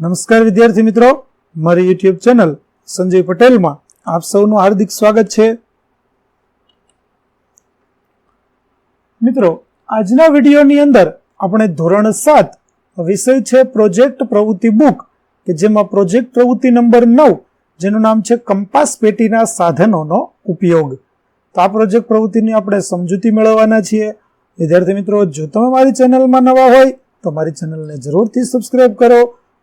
નમસ્કાર વિદ્યાર્થી મિત્રો. મારી યુટ્યુબ ચેનલ સંજય પટેલમાં આપ સૌનું હાર્દિક સ્વાગત છે. મિત્રો, આજના વિડીયોની અંદર આપણે ધોરણ સાત વિષય છે પ્રોજેક્ટ પ્રવૃત્તિ બુક, કે જેમાં પ્રોજેક્ટ પ્રવૃત્તિ નંબર નવ, જેનું નામ છે કંપાસ પેટીના સાધનોનો ઉપયોગ. તો આ પ્રોજેક્ટ પ્રવૃત્તિની આપણે સમજૂતી મેળવવાના છીએ. વિદ્યાર્થી મિત્રો, જો તમે મારી ચેનલમાં નવા હોય, તો મારી ચેનલને જરૂરથી સબસ્ક્રાઈબ કરો.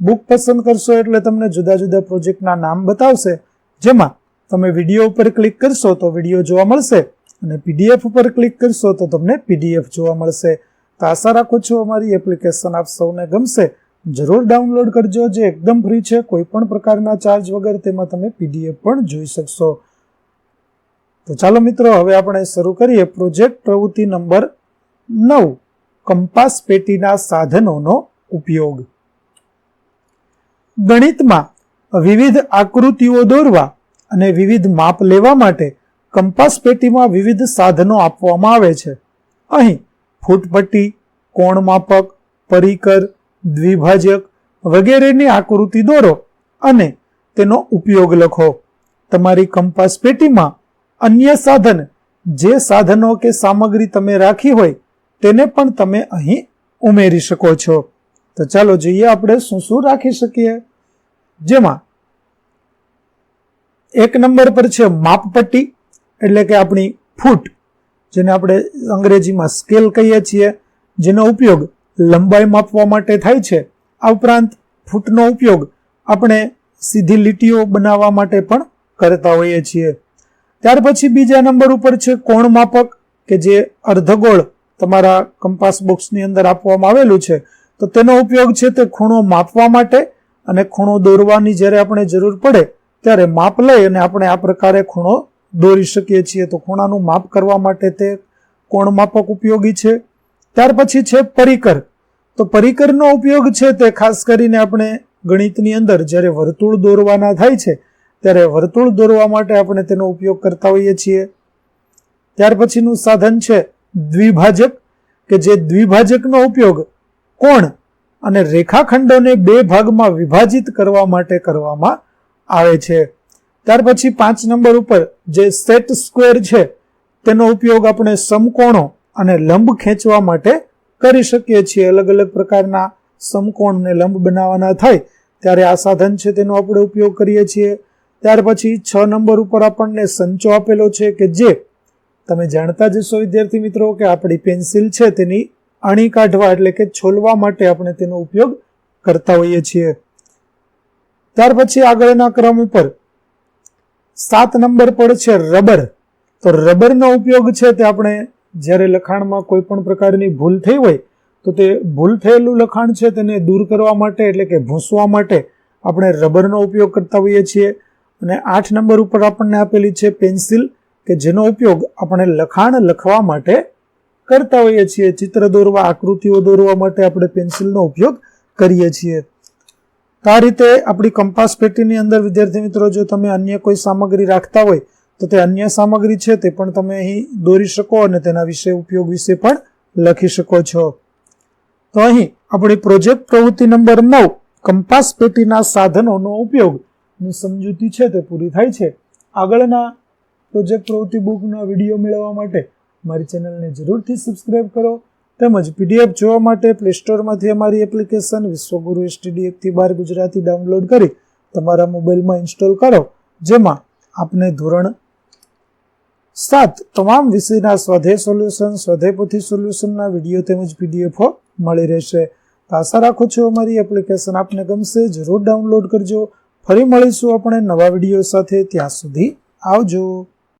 બુક પસંદ કરશો એટલે તમને જુદા જુદા પ્રોજેક્ટના નામ બતાવશે. જેમાં તમે વીડિયો ઉપર ક્લિક કરશો તો વીડિયો જોવા મળશે અને પીડીએફ ઉપર ક્લિક કરશો તો તમને પીડીએફ જોવા મળશે. તો આશા રાખું છું અમારી એપ્લિકેશન આપ સૌને ગમશે. જરૂર ડાઉનલોડ કરજો જે એકદમ ફ્રી છે. કોઈ પણ પ્રકારના ચાર્જ વગર તેમાં તમે પીડીએફ પણ જોઈ શકશો. તો ચાલો મિત્રો, હવે આપણે શરૂ કરીએ. પ્રોજેક્ટ પ્રવૃત્તિ નંબર નવ. કંપાસ પેટીના સાધનોનો ઉપયોગ. ગણિતમાં વિવિધ આકૃતિઓ દોરવા અને વિવિધ માપ લેવા માટે કંપાસ પેટીમાં વિવિધ સાધનો આપવામાં આવે છે. અહીં ફૂટપટ્ટી, કોણ માપક, પરિકર, દ્વિભાજક વગેરેની આકૃતિ દોરો અને તેનો ઉપયોગ લખો. તમારી કંપાસ પેટીમાં અન્ય સાધન, જે સાધનો કે સામગ્રી તમે રાખી હોય, તેને પણ તમે અહીં ઉમેરી શકો છો. તો ચાલો જોઈએ આપણે શું શું રાખી શકીએ? જેમાં એક નંબર પર છે માપપટ્ટી, એટલે કે આપણી ફૂટ, જેને આપણે અંગ્રેજીમાં સ્કેલ કહીએ છીએ, જેનો ઉપયોગ લંબાઈ માપવા માટે થાય છે. આ ઉપરાંત ફૂટનો ઉપયોગ આપણે સીધી લીટીઓ બનાવવા માટે પણ કરતા હોઈએ છીએ. ત્યાર પછી બીજા નંબર ઉપર છે કોણ માપક, કે જે અર્ધગોળ તમારા કંપાસ બોક્સની અંદર આપવામાં આવેલું છે. તો તેનો ઉપયોગ છે તે ખૂણો માપવા માટે અને ખૂણો દોરવાની જ્યારે આપણે જરૂર પડે, ત્યારે માપ લઈ અને આપણે આ પ્રકારે ખૂણો દોરી શકીએ છીએ. તો ખૂણાનું માપ કરવા માટે તે કોણ માપક ઉપયોગી છે? ત્યાર પછી છે પરિકર. તો પરિકરનો ઉપયોગ છે તે ખાસ કરીને આપણે ગણિતની અંદર જ્યારે વર્તુળ દોરવાના થાય છે, ત્યારે વર્તુળ દોરવા માટે આપણે તેનો ઉપયોગ કરતા હોઈએ છીએ. ત્યાર પછીનું સાધન છે દ્વિભાજક, કે જે દ્વિભાજકનો ઉપયોગ કોણ અને રેખાખંડોને બે ભાગમાં વિભાજિત કરવા માટે કરવામાં આવે છે. ત્યાર પછી પાંચ નંબર ઉપર જે સેટ સ્ક્વેર છે, તેનો ઉપયોગ આપણે સમકોણો અને લંબ ખેંચવા માટે કરી શકીએ છીએ. અલગ અલગ પ્રકારના સમકોણને લંબ બનાવવાના થાય, ત્યારે આ સાધન છે તેનો આપણે ઉપયોગ કરીએ છીએ. ત્યાર પછી છ નંબર ઉપર આપણને સંચો આપેલો છે કે જે, તમે જાણતા જશો વિદ્યાર્થી મિત્રો, કે આપણી પેન્સિલ છે તેની અણી કાઢવા એટલે કે છોલવા માટે આપણે તેનો ઉપયોગ કરતા હોઈએ છીએ. ત્યાર પછી આગળના ક્રમ ઉપર સાત નંબર પર છે રબર. તો રબરનો ઉપયોગ છે તે આપણે જ્યારે લખાણમાં કોઈ પણ પ્રકારની ભૂલ થઈ હોય તો તે ભૂલ થયેલું લખાણ છે તેને દૂર કરવા માટે એટલે કે ભૂંસવા માટે આપણે રબરનો ઉપયોગ કરતા હોઈએ છીએ. અને આઠ નંબર ઉપર આપણને આપેલી છે પેન્સિલ કે જેનો ઉપયોગ આપણે લખાણ લખવા માટે કરતા હોઈએ છીએ. ચિત્ર દોરવા, આકૃતિઓ દોરવા માટે આપણે પેન્સિલનો ઉપયોગ કરીએ છીએ. તો આ રીતે આપણી કંપાસ પેટીની અંદર, વિદ્યાર્થી મિત્રો, જો તમે અન્ય કોઈ સામગ્રી રાખતા હોય, તો તે અન્ય સામગ્રી છે, તે પણ તમે અહીં દોરી શકો અને તેના વિશે ઉપયોગ વિશે પણ લખી શકો છો. તો અહીં આપણી પ્રોજેક્ટ પ્રવૃત્તિ નંબર નવ, કંપાસ પેટીના સાધનોનો ઉપયોગની સમજૂતી છે, તે પૂરી થાય છે. આગળના પ્રોજેક્ટ પ્રવૃત્તિ બુકના વીડિયો મેળવવા માટે મારી ચેનલને જરૂરથી સબસ્ક્રાઇબ કરો તેમજ પીડીએફ જોવા માટે પ્લે સ્ટોરમાંથી અમારી એપ્લિકેશન વિશ્વગુરુ એસટીડી એકથી બાર ગુજરાતી ડાઉનલોડ કરી તમારા મોબાઈલમાં ઇન્સ્ટોલ કરો. જેમાં આપને ધોરણ સાત તમામ વિષયના સ્વાધ્યાય સોલ્યુશન સ્વાધ્યાય પોથી સોલ્યુશનના વીડિયો તેમજ પીડીએફો મળી રહેશે. તો આશા રાખું છું અમારી એપ્લિકેશન આપને ગમશે. જરૂર ડાઉનલોડ કરજો. ફરી મળીશું આપણે નવા વીડિયો સાથે. ત્યાં સુધી આવજો.